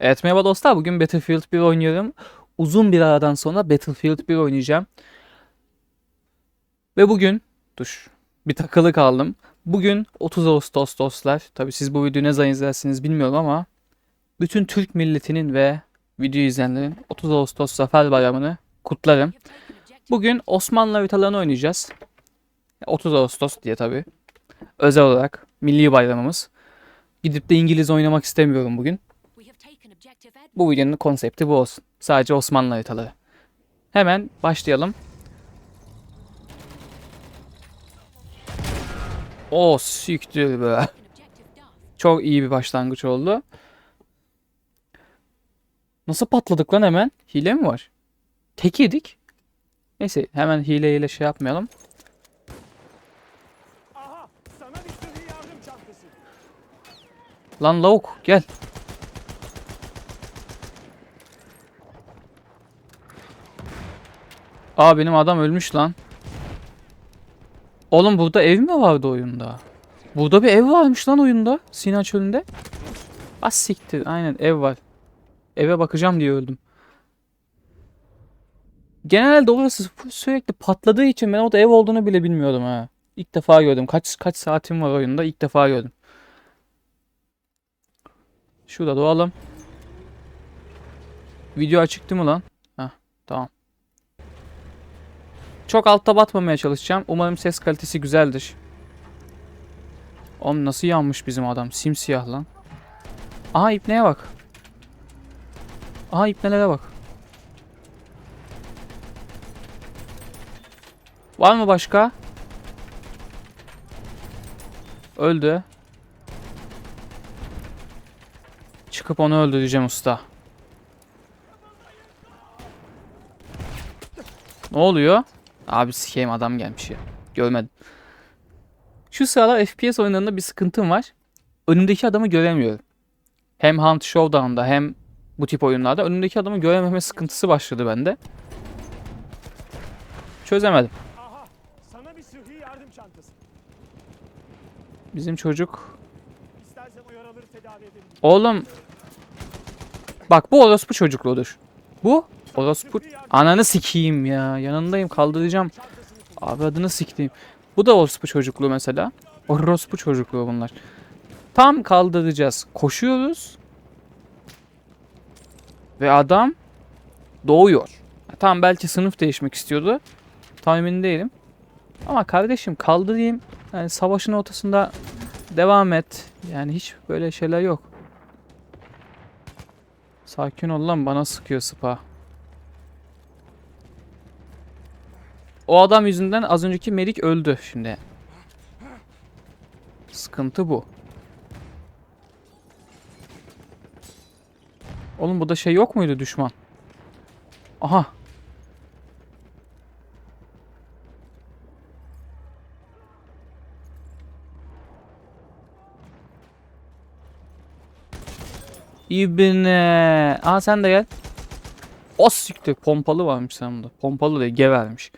Evet merhaba dostlar bugün Battlefield 1 oynuyorum. Uzun bir aradan sonra Battlefield 1 oynayacağım. Ve bugün dur bir takılı kaldım. Bugün 30 Ağustos dostlar. Tabi siz bu videoyu ne zaman izlersiniz bilmiyorum ama bütün Türk milletinin ve video izleyenlerin 30 Ağustos Zafer Bayramı'nı kutlarım. Bugün Osmanlı haritalarını oynayacağız. 30 Ağustos diye tabi. Özel olarak milli bayramımız. Gidip de İngiliz oynamak istemiyorum bugün. Bu videonun konsepti bu olsun. Sadece Osmanlı haritaları. Hemen başlayalım. O siktir be. Çok iyi bir başlangıç oldu. Nasıl patladık lan hemen? Hile mi var? Tek yedik. Neyse hemen hileyle şey yapmayalım. Lan lavuk gel. Aa benim adam ölmüş lan. Oğlum burada ev mi vardı oyunda? Burada bir ev varmış lan oyunda. Sina çölünde. Az siktir. Aynen ev var. Eve bakacağım diye öldüm. Genelde orası sürekli patladığı için ben orada ev olduğunu bile bilmiyordum ha. İlk defa gördüm. Kaç kaç saatim var oyunda ilk defa gördüm. Şurada doğalım. Video açık değil mi lan? Heh, tamam. Çok altta batmamaya çalışacağım. Umarım ses kalitesi güzeldir. Oğlum nasıl yanmış bizim adam? Simsiyah lan. Aha ipneye bak. Aha ipnelere bak. Var mı başka? Öldü. Çıkıp onu öldüreceğim usta. Ne oluyor? Abi sikeyim adam gelmiş ya. Görmedim. Şu sıralar FPS oyunlarında bir sıkıntım var. Önümdeki adamı göremiyorum. Hem Hunt Showdown'da hem bu tip oyunlarda önümdeki adamı görememe sıkıntısı başladı bende. Çözemedim. Bizim çocuk. Oğlum. Bak bu orospu çocukluğudur. Bu orospu. Ananı sikeyim ya. Yanındayım kaldıracağım. Abi adını sikeyim. Bu da orospu çocukluğu mesela. Orospu çocukluğu bunlar. Tam kaldıracağız. Koşuyoruz. Ve adam doğuyor. Tamam belki sınıf değişmek istiyordu. Tam değilim. Ama kardeşim kaldırayım. Yani savaşın ortasında devam et. Yani hiç böyle şeyler yok. Sakin ol lan bana sıkıyor sıpa. O adam yüzünden az önceki Melik öldü şimdi. Sıkıntı bu. Oğlum burada şey yok muydu düşman? Aha. İbne. Aa sen de gel. O siktir pompalı varmış sen bunda. Pompalı değil gevermiş.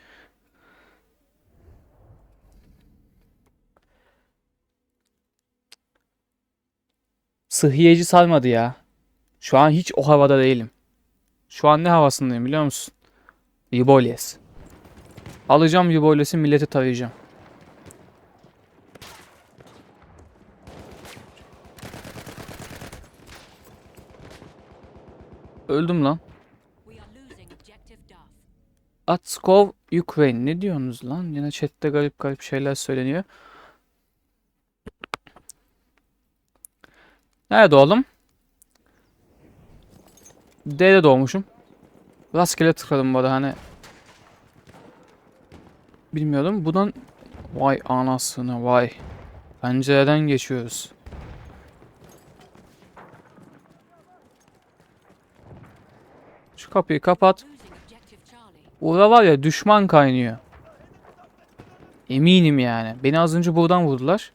Sıhhiyeci salmadı ya. Şu an hiç o havada değilim. Şu an ne havasındayım biliyor musun? Yuboles. Alacağım Yuboles'i milleti tarayacağım. Öldüm lan. Atskov Ukraine. Ne diyorsunuz lan? Yine chatte garip garip şeyler söyleniyor. Nerede oğlum? D'de doğmuşum. Rastgele tıkladım bu arada hani. Bilmiyordum. Buradan vay anasını vay. Pencereden geçiyoruz. Şu kapıyı kapat. Burada var ya düşman kaynıyor. Eminim yani. Beni az önce buradan vurdular.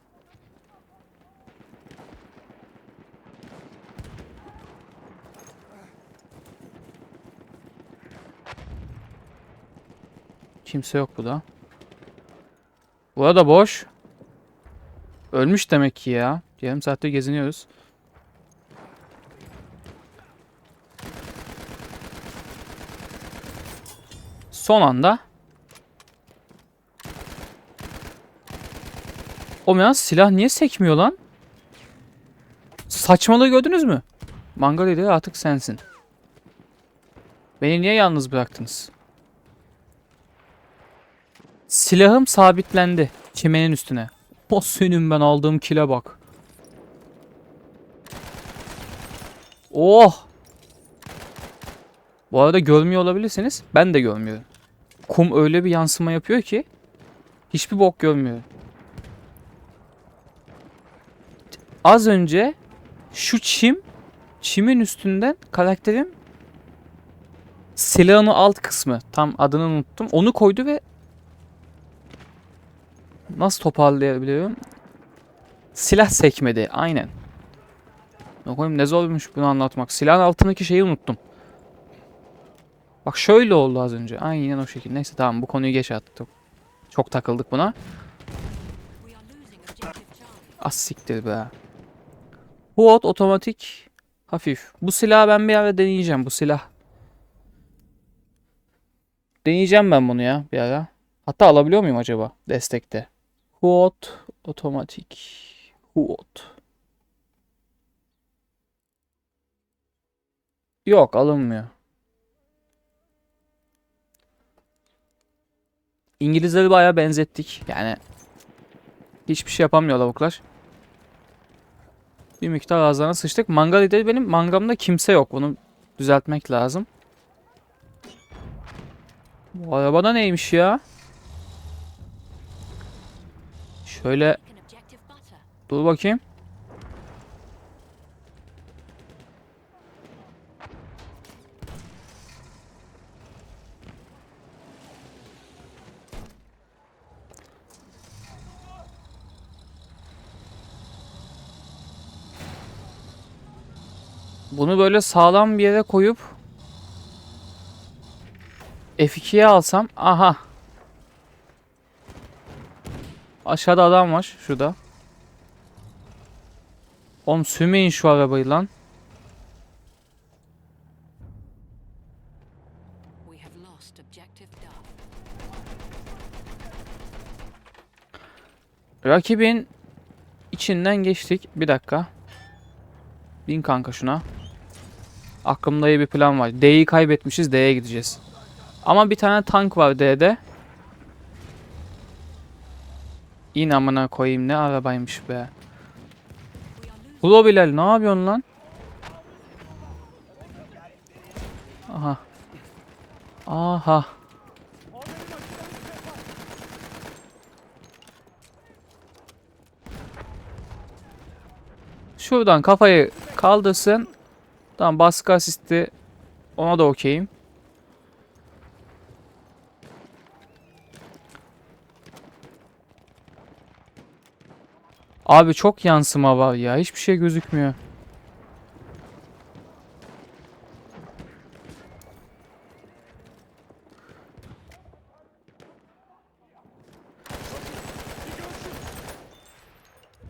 Kimse yok burada. Burada boş. Ölmüş demek ki ya. Yarım saatte geziniyoruz. Son anda. O ya silah niye sekmiyor lan? Saçmalığı gördünüz mü? Mangal lideri artık sensin. Beni niye yalnız bıraktınız? Silahım sabitlendi. Çimenin üstüne. O senin ben aldığım kile bak. Oh! Bu arada görmüyor olabilirsiniz. Ben de görmüyorum. Kum öyle bir yansıma yapıyor ki hiçbir bok görmüyorum. Az önce şu çim çimin üstünden karakterim silahın alt kısmı tam adını unuttum. Onu koydu ve nasıl toparlayabiliyorum? Silah sekmedi. Aynen. Ne koyayım ne zormuş bunu anlatmak. Silahın altındaki şeyi unuttum. Bak şöyle oldu az önce. Aynen o şekilde. Neyse tamam bu konuyu geç attık. Çok takıldık buna. Az siktir be. Huot otomatik hafif. Bu silahı ben bir ara deneyeceğim bu silah. Deneyeceğim ben bunu ya bir ara. Hatta alabiliyor muyum acaba destekte? Huot otomatik. Huot. Yok alınmıyor. İngilizleri bayağı benzettik. Yani hiçbir şey yapamıyor lavuklar. Bir miktar ağızlarına sıçtık. Manga lideri benim mangamda kimse yok. Bunu düzeltmek lazım. Bu arabada neymiş ya? Şöyle dur bakayım. Bunu böyle sağlam bir yere koyup F2'ye alsam aha. Aşağıda adam var şurada. Oğlum sürmeyin şu arabayı lan. Rakibin içinden geçtik. Bir dakika. Bin kanka şuna. Aklımda iyi bir plan var. D'yi kaybetmişiz. D'ye gideceğiz. Ama bir tane tank var D'de. İn amına koyayım ne arabaymış be. Ulo Bilal ne yapıyorsun lan? Aha. Aha. Şuradan kafayı kaldırsın. Tamam baskı asisti ona da okeyim. Abi çok yansıma var ya. Hiçbir şey gözükmüyor.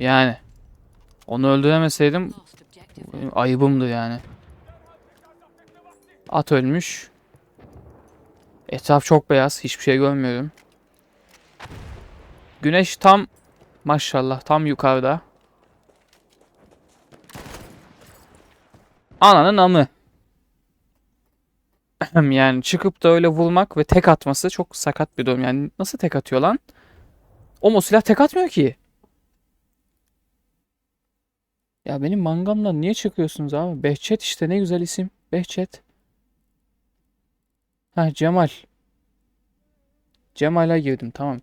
Yani. Onu öldüremeseydim ayıbımdı yani. At ölmüş. Etraf çok beyaz. Hiçbir şey görmüyorum. Güneş tam maşallah tam yukarıda. Ananın amı. yani çıkıp da öyle vurmak ve tek atması çok sakat bir durum. Yani nasıl tek atıyor lan? O silah tek atmıyor ki. Ya benim mangamdan niye çıkıyorsunuz abi? Behçet işte ne güzel isim. Behçet. Ha Cemal. Cemal'a girdim tamam.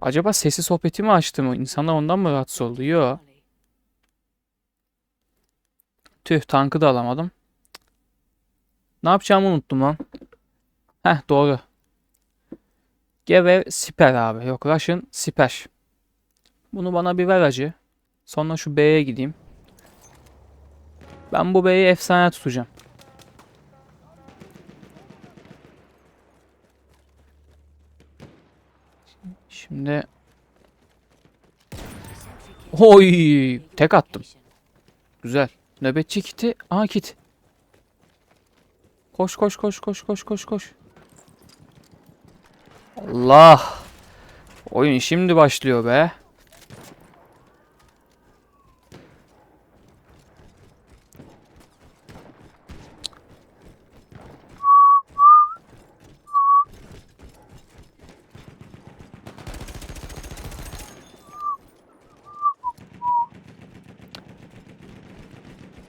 Acaba sesi sohbeti mi açtım? İnsanlar ondan mı rahatsız oldu? Yo. Tüh tankı da alamadım. Ne yapacağımı unuttum lan. Heh doğru. Gever siper abi. Yok Russian siper. Bunu bana bir ver acı. Sonra şu B'ye gideyim. Ben bu B'yi efsane tutacağım. Şimdi Oy! Tek attım. Güzel. Nöbetçi kiti. Aa. Koş koş koş koş koş koş koş. Allah. Oyun şimdi başlıyor be.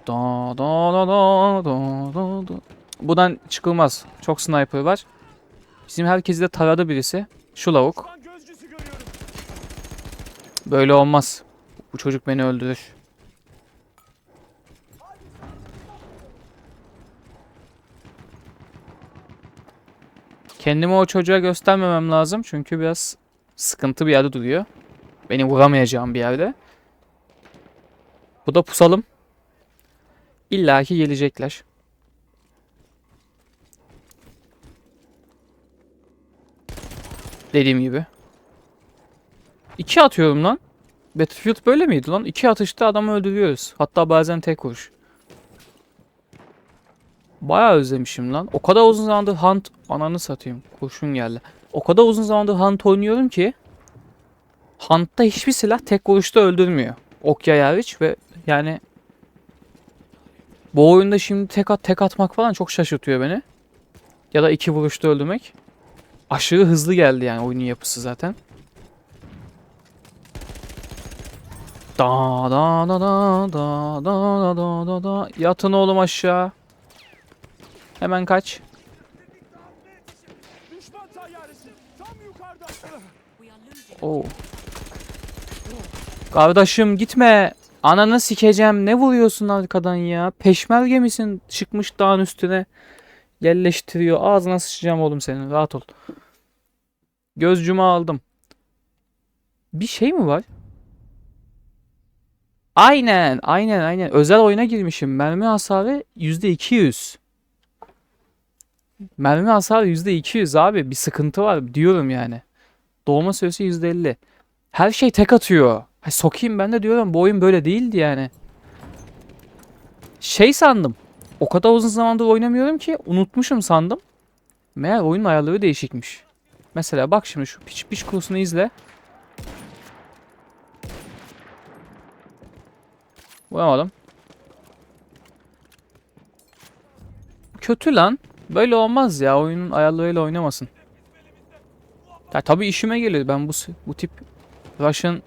Da da da da da da da. Buradan çıkılmaz. Çok sniper var. Bizim herkesi de taradı birisi. Şu lavuk. Böyle olmaz. Bu çocuk beni öldürür. Kendimi o çocuğa göstermemem lazım. Çünkü biraz sıkıntı bir yerde duruyor. Beni vuramayacağım bir yerde. Bu da pusalım. İlla ki gelecekler. Dediğim gibi. İki atıyorum lan. Battlefield böyle miydi lan? İki atışta adamı öldürüyoruz. Hatta bazen tek vuruş. Bayağı özlemişim lan. O kadar uzun zamandır Hunt... Ananı satayım. Kurşun geldi. O kadar uzun zamandır Hunt oynuyorum ki... Hunt'ta hiçbir silah tek vuruşta öldürmüyor. Okya hariç ve yani... Bu oyunda şimdi tek at tek atmak falan çok şaşırtıyor beni. Ya da iki vuruşta öldürmek. Aşırı hızlı geldi yani oyunun yapısı zaten. Da da da da da da da da da Yatın oğlum aşağı. Hemen kaç. Oo. Kardeşim gitme. Ananı sikeceğim. Ne vuruyorsun arkadan ya? Peşmerge misin? Çıkmış dağın üstüne. Yerleştiriyor. Ağzına sıçacağım oğlum senin. Rahat ol. Gözcümü aldım. Bir şey mi var? Aynen, aynen, aynen. Özel oyuna girmişim. Mermi hasarı %200. Mermi hasarı %200 abi. Bir sıkıntı var diyorum yani. Doğma süresi %50. Her şey tek atıyor. Ha, sokayım ben de diyorum bu oyun böyle değildi yani. Şey sandım. O kadar uzun zamandır oynamıyorum ki unutmuşum sandım. Meğer oyunun ayarları değişikmiş. Mesela bak şimdi şu piç piç kursunu izle. Vuramadım. Kötü lan. Böyle olmaz ya. Oyunun ayarlarıyla oynamasın. Ya tabii işime gelir. Ben bu bu tip Russian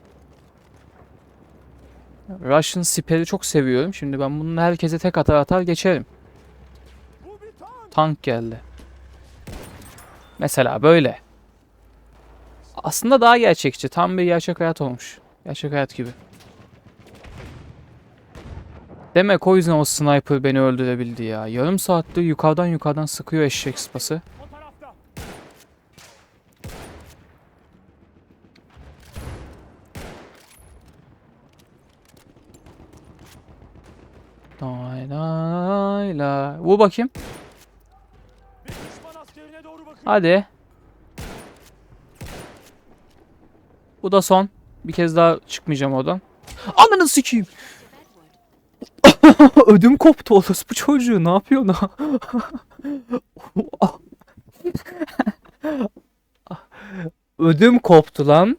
Russian siperi çok seviyorum. Şimdi ben bunun herkese tek atar atar geçerim. Tank geldi. Mesela böyle. Aslında daha gerçekçi. Tam bir gerçek hayat olmuş. Gerçek hayat gibi. Demek o yüzden o sniper beni öldürebildi ya. Yarım saattir yukarıdan yukarıdan sıkıyor eşek sıpası. O tarafta. Lay lay lay. Vur bakayım. Hadi. Bu da son. Bir kez daha çıkmayacağım oradan. Ananı sikeyim. Ödüm koptu orası bu çocuğu. Ne yapıyor lan? Ödüm koptu lan.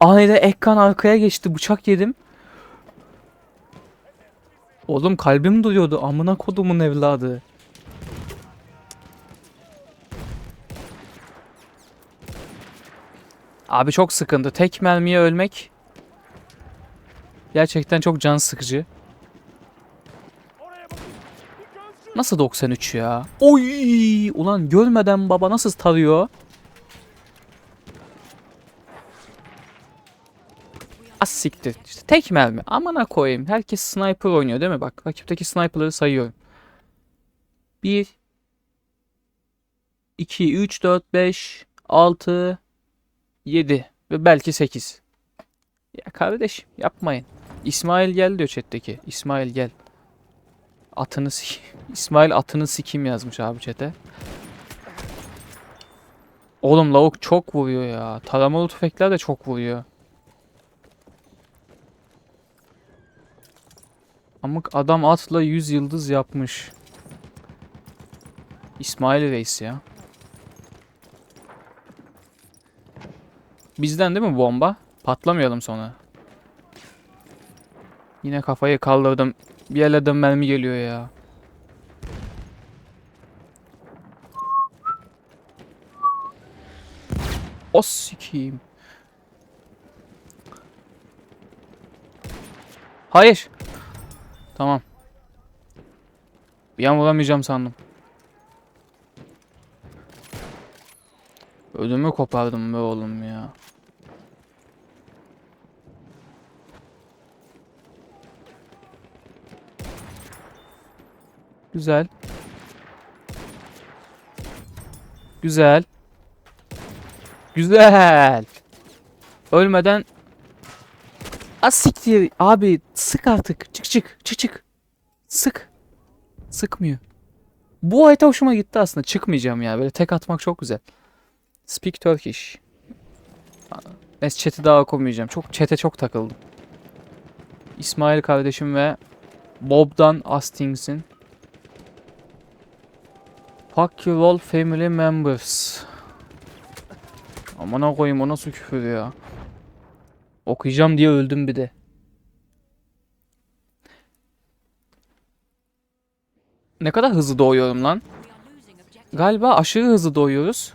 Aniden ekran arkaya geçti. Bıçak yedim. Oğlum kalbim duruyordu. Amına kodumun evladı. Abi çok sıkıntı. Tek mermiye ölmek gerçekten çok can sıkıcı. Nasıl 93 ya? Oy! Ulan görmeden baba nasıl tarıyor? Az siktir. İşte tek mermi. Amına koyayım. Herkes sniper oynuyor değil mi? Bak rakipteki sniperları sayıyorum. 1 2 3 4 5 6 7 ve belki 8. Ya kardeş yapmayın. İsmail gel diyor chat'teki. İsmail gel. Atını. İsmail atını sikim yazmış abi chat'e. Oğlum lavuk çok vuruyor ya. Taramalı tüfekler de çok vuruyor. Amık adam atla 100 yıldız yapmış. İsmail Reis ya. Bizden değil mi bomba? Patlamayalım sonra. Yine kafayı kaldırdım. Bir yerlerden mermi geliyor ya. O sikiyim. Hayır. Tamam. Bir an vuramayacağım sandım. Ödümü kopardım be oğlum ya. Güzel. Güzel. Güzel. Ölmeden Asiktir abi sık artık. Çık çık çık çık. Sık. Sıkmıyor. Bu harita hoşuma gitti aslında. Çıkmayacağım ya. Böyle tek atmak çok güzel. Speak Turkish. Neyse chat'i daha okumayacağım. Çok chat'e çok takıldım. İsmail kardeşim ve Bob'dan Astings'in Fuck you all family members. Amına koyayım o nasıl küfür ya. Okuyacağım diye öldüm bir de. Ne kadar hızlı doğuyorum lan. Galiba aşırı hızlı doğuyoruz.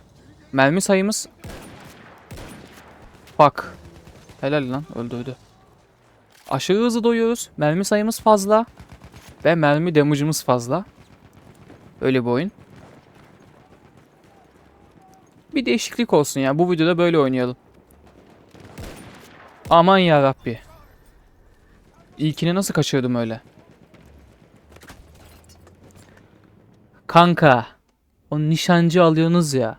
Mermi sayımız... Bak. Helal lan öldürdü. Aşırı hızlı doyuyoruz. Mermi sayımız fazla. Ve mermi damage'ımız fazla. Öyle bir oyun. Bir değişiklik olsun ya. Bu videoda böyle oynayalım. Aman ya Rabbi. İlkini nasıl kaçırdım öyle? Kanka. O nişancı alıyorsunuz ya.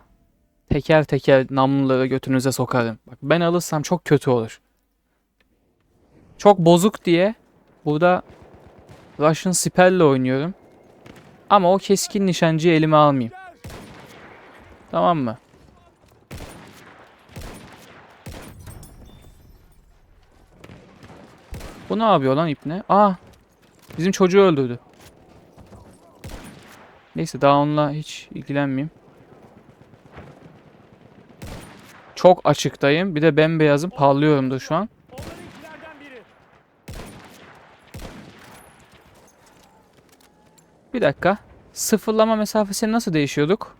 Teker teker namluları götünüze sokarım. Bak ben alırsam çok kötü olur. Çok bozuk diye burada Russian Spell'le oynuyorum. Ama o keskin nişancıyı elime almayayım. Tamam mı? Bu ne yapıyor lan ipne? Aa! Bizim çocuğu öldürdü. Neyse daha onunla hiç ilgilenmeyeyim. Çok açıktayım. Bir de bembeyazım. Parlıyorum da şu an. Bir dakika. Sıfırlama mesafesini nasıl değişiyorduk?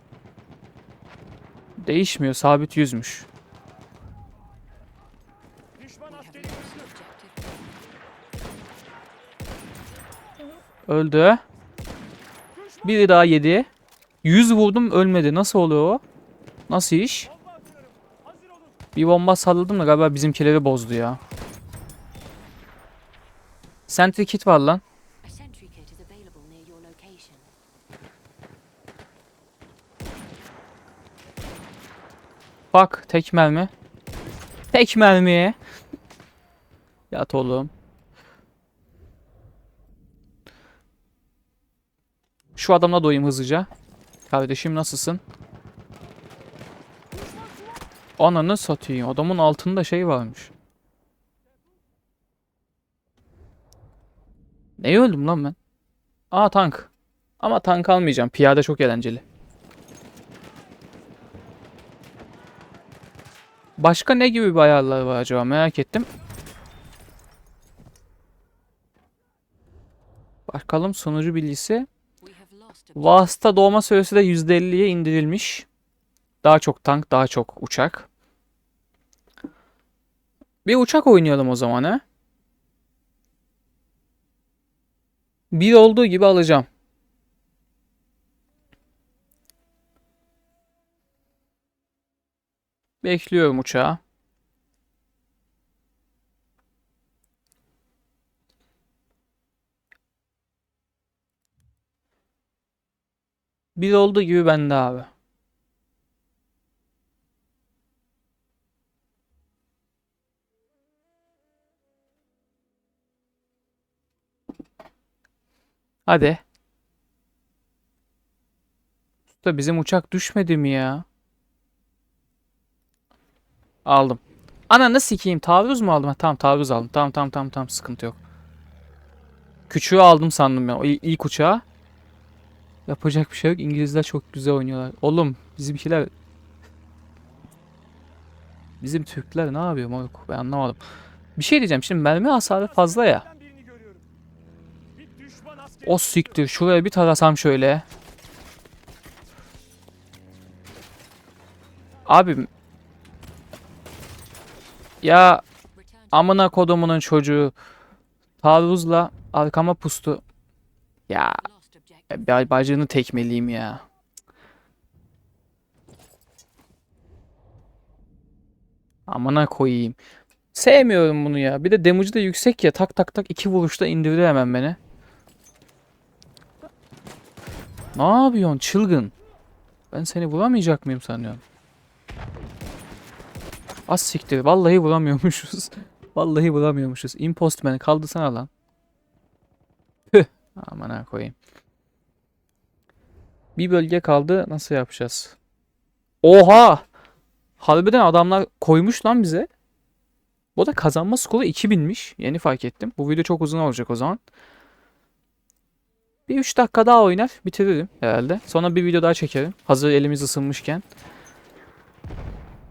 Değişmiyor. Sabit yüzmüş. Öldü. Biri daha yedi. 100 vurdum ölmedi. Nasıl oluyor o? Nasıl iş? Bir bomba salladım da galiba bizimkileri bozdu ya. Sentry kit var lan. Bak tek mermi. Tek mermiye. Yat oğlum. Şu adamla doyayım hızlıca. Kardeşim nasılsın? Ananı satayım. Adamın altında şey varmış. Neye öldüm lan ben? Aa tank. Ama tank almayacağım. Piyade çok eğlenceli. Başka ne gibi bir ayarlar var acaba merak ettim. Bakalım sonucu bilgisi. Vasıta doğma süresi de %50'ye indirilmiş. Daha çok tank, daha çok uçak. Bir uçak oynayalım o zaman ha. Bir olduğu gibi alacağım. Bekliyorum uçağı. Bir olduğu gibi bende abi. Hadi. Da bizim uçak düşmedi mi ya? Aldım. Ananı sikeyim. Taarruz mu aldım? Ha, tamam taarruz aldım. Tamam tamam tamam tamam sıkıntı yok. Küçüğü aldım sandım ben. O il- ilk uçağı. Yapacak bir şey yok. İngilizler çok güzel oynuyorlar. Oğlum bizimkiler Bizim Türkler ne yapıyor moruk? Ben anlamadım. Bir şey diyeceğim şimdi mermi hasarı fazla ya. O siktir şuraya bir tarasam şöyle. Abim. Ya amına kodumunun çocuğu. Taarruzla arkama pustu. Ya bacını tekmeliyim ya. Amına koyayım. Sevmiyorum bunu ya. Bir de damage'ı da yüksek ya. Tak tak tak iki vuruşta indiriyor hemen beni. Ne yapıyorsun çılgın? Ben seni vuramayacak mıyım sanıyorum? Az siktir. Vallahi vuramıyormuşuz. Vallahi vuramıyormuşuz. Impostman'ı kaldırsana lan. Püh. Amına koyayım. Bir bölge kaldı. Nasıl yapacağız? Oha! Harbiden adamlar koymuş lan bize. Bu da kazanma skoru 2000'miş. Yeni fark ettim. Bu video çok uzun olacak o zaman. Bir 3 dakika daha oynar. Bitiririm herhalde. Sonra bir video daha çekerim. Hazır elimiz ısınmışken.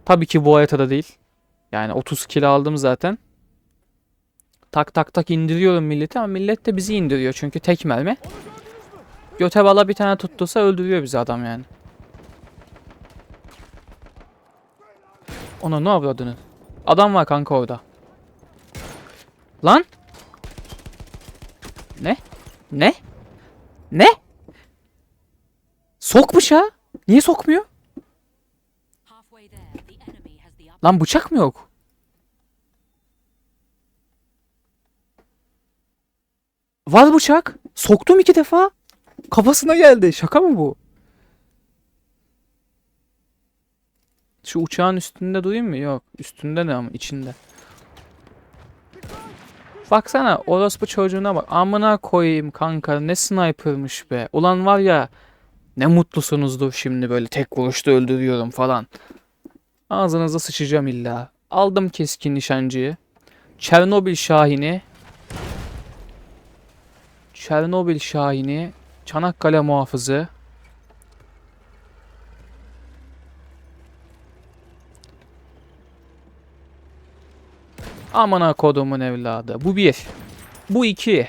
Tabii ki bu haritada değil. Yani 30 kilo aldım zaten. Tak tak tak indiriyorum milleti ama millet de bizi indiriyor. Çünkü tek mermi. Göte bala bir tane tuttursa öldürüyor bizi adam yani. Ona ne avradını? Adam var kanka orada. Lan? Ne? Ne? Ne? Sok bıçağı. Niye sokmuyor? Lan bıçak mı yok? Var bıçak. Soktum iki defa. Kafasına geldi. Şaka mı bu? Şu uçağın üstünde durayım mı? Yok. Üstünde ne ama içinde. Baksana orospu çocuğuna bak. Amına koyayım kanka ne sniper'mış be. Ulan var ya ne mutlusunuzdur şimdi böyle tek vuruşta öldürüyorum falan. Ağzınıza sıçacağım illa. Aldım keskin nişancıyı. Çernobil Şahini. Çernobil Şahini. Çanakkale muhafızı. Amına kodumun evladı. Bu bir. Bu iki.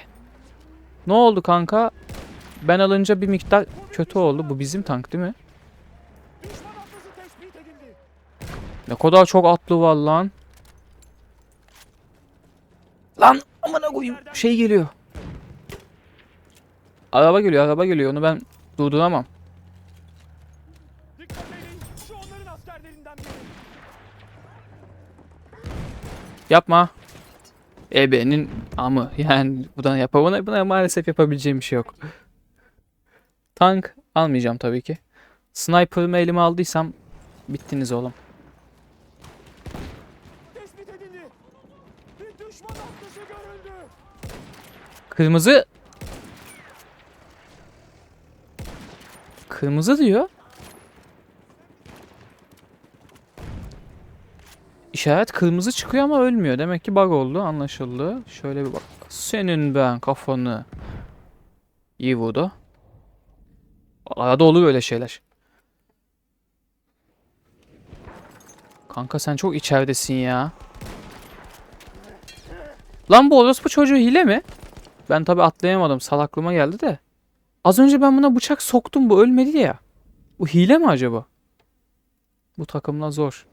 Ne oldu kanka? Ben alınca bir miktar kötü oldu. Bu bizim tank değil mi? Ne kadar çok atlı var lan. Lan amına koyayım şey geliyor. Araba geliyor araba geliyor onu ben durduramam. Dikkat edin. Şu onların askerlerinden biri. Yapma. Ebe'nin amı yani buna yapamana buna maalesef yapabileceğim bir şey yok. Tank almayacağım tabii ki. Sniper'ımı elime aldıysam bittiniz oğlum. Kırmızı. Kırmızı diyor. İşaret kırmızı çıkıyor ama ölmüyor. Demek ki bug oldu. Anlaşıldı. Şöyle bir bak. Senin ben kafanı. İyi vurdu. Arada olur böyle şeyler. Kanka sen çok içeridesin ya. Lan bu orospu çocuğu hile mi? Ben tabi atlayamadım. Salaklığıma geldi de. Az önce ben buna bıçak soktum. Bu ölmedi ya. Bu hile mi acaba? Bu takımla zor.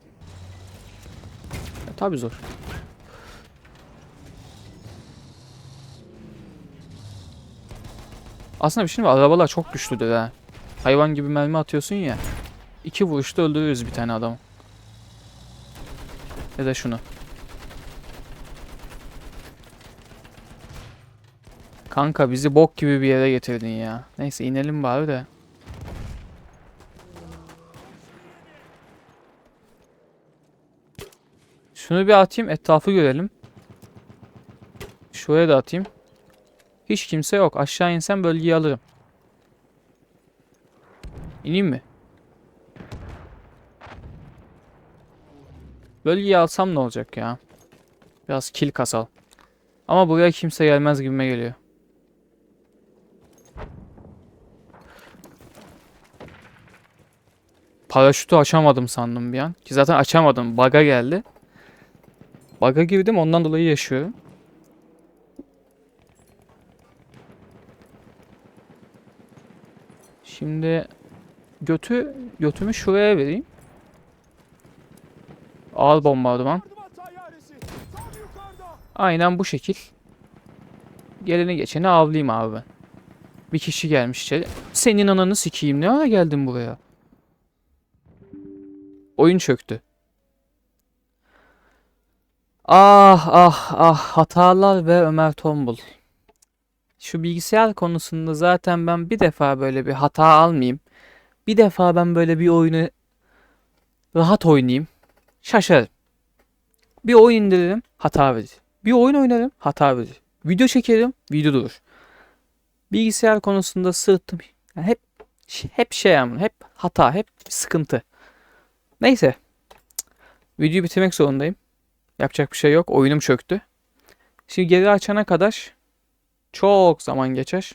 E, tabi zor. Aslında bir şey mi? Arabalar çok güçlüdür ha. Hayvan gibi mermi atıyorsun ya. İki vuruşta öldürürüz bir tane adamı. Ya da şunu. Kanka bizi bok gibi bir yere getirdin ya. Neyse inelim bari de. Şunu bir atayım etrafı görelim. Şuraya da atayım. Hiç kimse yok. Aşağı insem bölgeyi alırım. İneyim mi? Bölgeyi alsam ne olacak ya? Biraz kill kasal. Ama buraya kimse gelmez gibime geliyor. Paraşütü açamadım sandım bir an. Ki zaten açamadım. Bug'a geldi. Bug'a girdim ondan dolayı yaşıyorum. Şimdi götü götümü şuraya vereyim. Ağır bombardıman. Aynen bu şekil. Geleni geçeni avlayayım abi. Bir kişi gelmiş içeri. Senin ananı sikeyim. Ne ara geldin buraya? Oyun çöktü. Ah ah ah hatalar ve Ömer Tombul. Şu bilgisayar konusunda zaten ben bir defa böyle bir hata almayayım. Bir defa ben böyle bir oyunu rahat oynayayım. Şaşarım. Bir oyun indiririm, hata verir. Bir oyun oynarım, hata verir. Video çekerim, video durur. Bilgisayar konusunda sırtım yani hep hep şey ama hep hata, hep sıkıntı. Neyse. Videoyu bitirmek zorundayım. Yapacak bir şey yok. Oyunum çöktü. Şimdi geri açana kadar çok zaman geçer.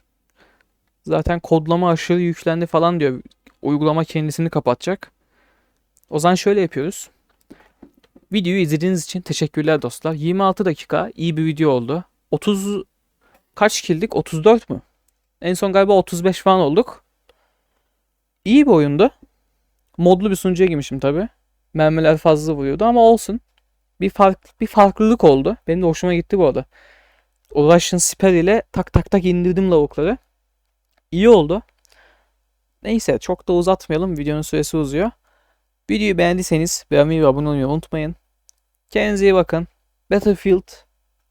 Zaten kodlama aşırı yüklendi falan diyor. Uygulama kendisini kapatacak. O zaman şöyle yapıyoruz. Videoyu izlediğiniz için teşekkürler dostlar. 26 dakika iyi bir video oldu. 30 kaç kildik? 34 mü? En son galiba 35 falan olduk. İyi bir oyundu. Modlu bir sunucuya girmişim tabi. Mermiler fazla vuruyordu ama olsun. Bir fark bir farklılık oldu. Benim de hoşuma gitti bu arada. O Russian Spare ile tak tak tak indirdim lavukları. İyi oldu. Neyse çok da uzatmayalım. Videonun süresi uzuyor. Videoyu beğendiyseniz beğenmeyi ve abone olmayı unutmayın. Kendinize iyi bakın. Battlefield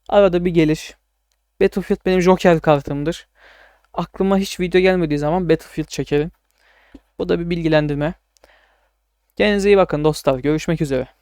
arada bir gelir. Battlefield benim Joker kartımdır. Aklıma hiç video gelmediği zaman Battlefield çekerim. Bu da bir bilgilendirme. Kendinize iyi bakın dostlar. Görüşmek üzere.